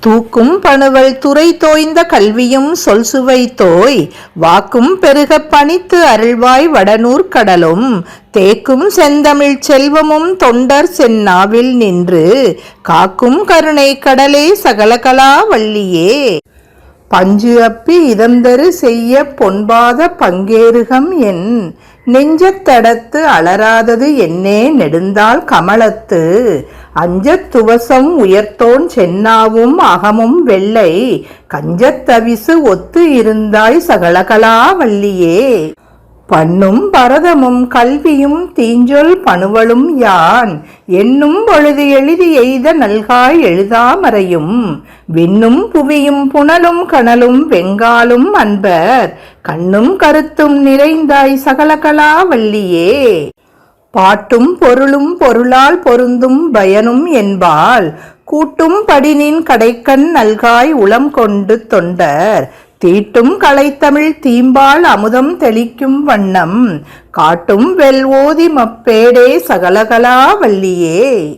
தூக்கும் பணுவல் துறை தோய்ந்த கல்வியும் சொல் சுவை தோய். வாக்கும் பெருகப் பணித்து அருள்வாய் வடநூர் கடலும். தேக்கும் செந்தமிழ் செல்வமும் தொண்டர் செந்நாவில் நின்று. காக்கும் கருணை கடலே சகலகலா வள்ளியே. பஞ்சு அப்பி இதந்தரு செய்ய பொன்பாத பங்கேறுகம் என். நெஞ்சத்தடத்து அலராதது என்னே நெடுந்தால் கமலத்து. அஞ்சத் துவசம் உயர்த்தோன் சென்னாவும் அகமும் வெள்ளை. கஞ்சத்தவிசு ஒத்து இருந்தாய் சகலகலா வள்ளியே. பண்ணும் பரதமும் கல்வியும் தீஞ்சொல் பணுவலும் யான். என்னும் பொழுது எழுதி எய்த நல்காய் எழுதாமறையும் விண்ணும் புவியும் புனலும் கனலும் வெங்காலும் அன்பர். கண்ணும் கருத்தும் நிறைந்தாய் சகலகலா வள்ளியே. பாட்டும் பொருளும் பொருளால் பொருந்தும் பயனும் என்பால். கூட்டும் படினின் கடைக்கண் நல்காய் உளம் கொண்டு தொண்டர். தீட்டும் கலைத்தமிழ் தீம்பால் அமுதம் தெளிக்கும் வண்ணம். காட்டும் வெல்வோதி மப்பேடே சகலகலா வள்ளியே.